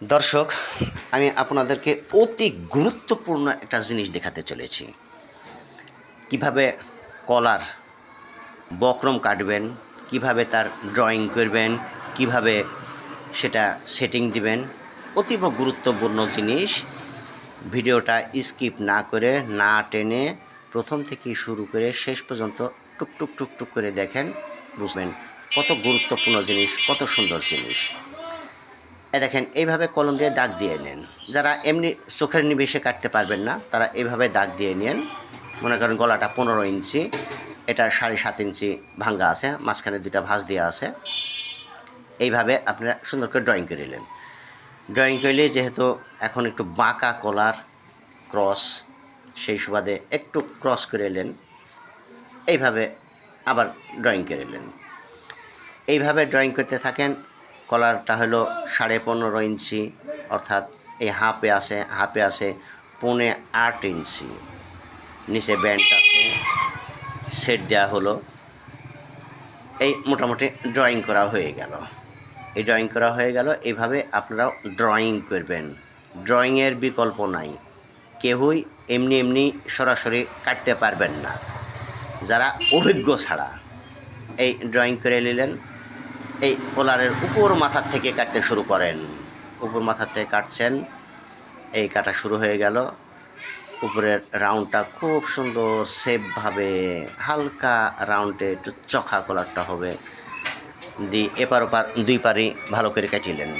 দর্শক, আমি আপনাদেরকে অতি গুরুত্বপূর্ণ একটা জিনিস দেখাতে চলেছি। কীভাবে কলার বক্রম কাটবেন, কীভাবে তার ড্রয়িং করবেন, কীভাবে সেটা সেটিং দিবেন, অতীব গুরুত্বপূর্ণ জিনিস। ভিডিওটা স্কিপ না করে, না টেনে প্রথম থেকেই শুরু করে শেষ পর্যন্ত টুকটুক টুক টুক টুক করে দেখেন, বুঝবেন কত গুরুত্বপূর্ণ জিনিস, কত সুন্দর জিনিস। দেখেন, এইভাবে কলম দিয়ে দাগ দিয়ে নেন। যারা এমনি চোখের নিবেশে কাটতে পারবেন না, তারা এইভাবে দাগ দিয়ে নেন। মনে করেন গলাটা পনেরো ইঞ্চি, এটা সাড়ে সাত ইঞ্চি ভাঙ্গা আছে, মাঝখানে দুটা ভাঁজ দেওয়া আছে। এইভাবে আপনারা সুন্দর করে ড্রয়িং করে নিলেন ড্রয়িং করলে যেহেতু এখন একটু বাঁকা কলার ক্রস সেই সুবাদে একটু ক্রস করে এলেন এইভাবে আবার ড্রয়িং করে এলেন এইভাবে ড্রয়িং করতে থাকেন কলারটা হলো সাড়ে পনেরো ইঞ্চি, অর্থাৎ এই হাফে আছে হাফে আছে পৌনে আট ইঞ্চি। নিচে ব্যান্ড আছে সেট দেওয়া হলো। এই মোটামুটি ড্রয়িং করা হয়ে গেল। এই ড্রয়িং করা হয়ে গেল এইভাবে আপনারাও ড্রয়িং করবেন। ড্রয়িংয়ের বিকল্প নাই। কেউই এমনি এমনি সরাসরি কাটতে পারবেন না। যারা অভিজ্ঞ ছাড়া এই ড্রয়িং করে নিলেন এই কোলারের উপর মাথার থেকে কাটতে শুরু করেন। উপর মাথার থেকে কাটছেন। এই কাটা শুরু হয়ে গেল। উপরের রাউন্ডটা খুব সুন্দর সেফভাবে হালকা রাউন্ডে একটু চখা কলারটা হবে। দিয়ে এপার ওপার দুই পারি ভালো করে কাটিলেন।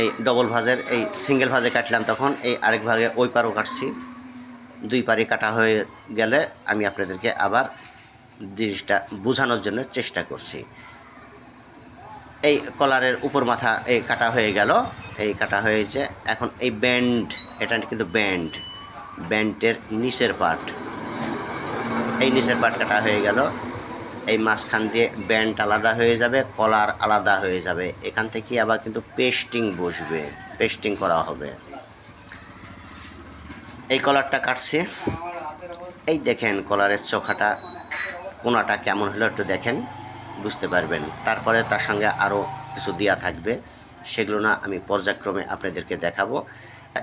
এই ডবল ভাজের, এই সিঙ্গেল ভাজে কাটলাম তখন। এই আরেক ভাগে ওই পারও কাটছি। দুই পারি কাটা হয়ে গেলে আমি আপনাদেরকে আবার জিনিসটা বোঝানোর জন্য চেষ্টা করছি। এই কলারের উপর মাথা এই কাটা হয়ে গেল। এই কাটা হয়েছে। এখন এই ব্যান্ড এটা কিন্তু ব্যান্ড ব্যান্ডের নিচের পার্ট এই নিচের পার্ট কাটা হয়ে গেল। এই মাঝখান দিয়ে ব্যান্ড আলাদা হয়ে যাবে, কলার আলাদা হয়ে যাবে। এখান থেকে আবার কিন্তু পেস্টিং বসবে পেস্টিং করা হবে। এই কলারটা কাটছে। এই দেখেন কলারের চোখাটা কোনাটা কেমন হলো একটু দেখেন, বুঝতে পারবেন। তারপরে তার সঙ্গে আরও কিছু দেওয়া থাকবে, সেগুলো না আমি পর্যায়ক্রমে আপনাদেরকে দেখাবো।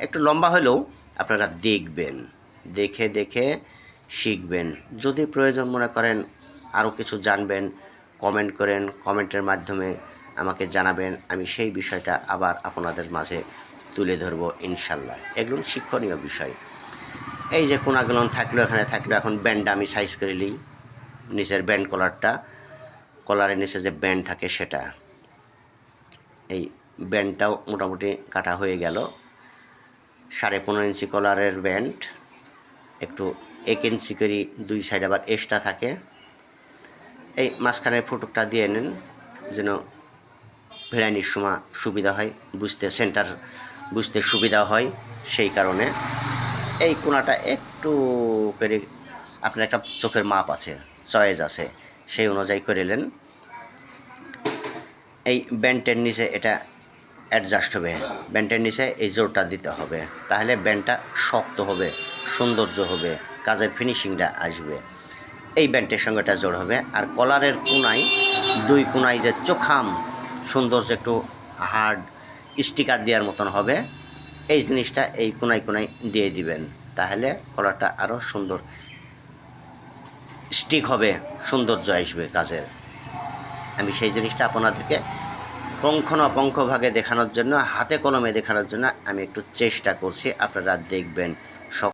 একটু লম্বা হলেও আপনারা দেখবেন, দেখে দেখে শিখবেন। যদি প্রয়োজন মনে করেন আরও কিছু জানবেন, কমেন্ট করেন, কমেন্টের মাধ্যমে আমাকে জানাবেন, আমি সেই বিষয়টা আবার আপনাদের মাঝে তুলে ধরবো ইনশাল্লাহ। এগুলো শিক্ষণীয় বিষয়। এই যে কোনাগুলো থাকল, এখানে থাকল, এখন ব্যান্ডটা আমি সাইজ করে নিই। নিচের ব্যান্ড কলারটা কলারের নিচে যে ব্যান্ড থাকে সেটা। এই ব্যান্ডটাও মোটামুটি কাটা হয়ে গেল। সাড়ে পনেরো ইঞ্চি কলারের ব্যান্ড একটু এক ইঞ্চি করে দুই সাইড আবার এক্সট্রা থাকে। এই মাঝখানের ফুটুকটা দিয়ে নেন, যেন ভেড়ানির সময় সুবিধা হয়, বুঝতে সেন্টার বুঝতে সুবিধা হয় সেই কারণে। এই কোনাটা একটু করে আপনার একটা চোখের মাপ আছে। চয়েস আছে, সেই অনুযায়ী করিলেন এই ব্যান্ডের নিচে এটা অ্যাডজাস্ট হবে। ব্যান্ডের নিচে এই জোরটা দিতে হবে। তাহলে ব্যান্ডটা শক্ত হবে, সৌন্দর্য হবে, কাজের ফিনিশিংটা আসবে। এই ব্যান্ডের সঙ্গে এটা জোর হবে। আর কলারের কোনায়, দুই কোনায় যে চোখাম সৌন্দর্য একটু হার্ড স্টিকার দেওয়ার মতন হবে, এই জিনিসটা এই কোনায় কোনায় দিয়ে দিবেন। তাহলে কলারটা আরও সুন্দর স্টিক হবে, সৌন্দর্য আসবে কাজের। আমি সেই জিনিসটা আপনাদেরকে পঙ্খনপঙ্খভাগে দেখানোর জন্য, হাতে কলমে দেখানোর জন্য আমি একটু চেষ্টা করছি, আপনারা দেখবেন।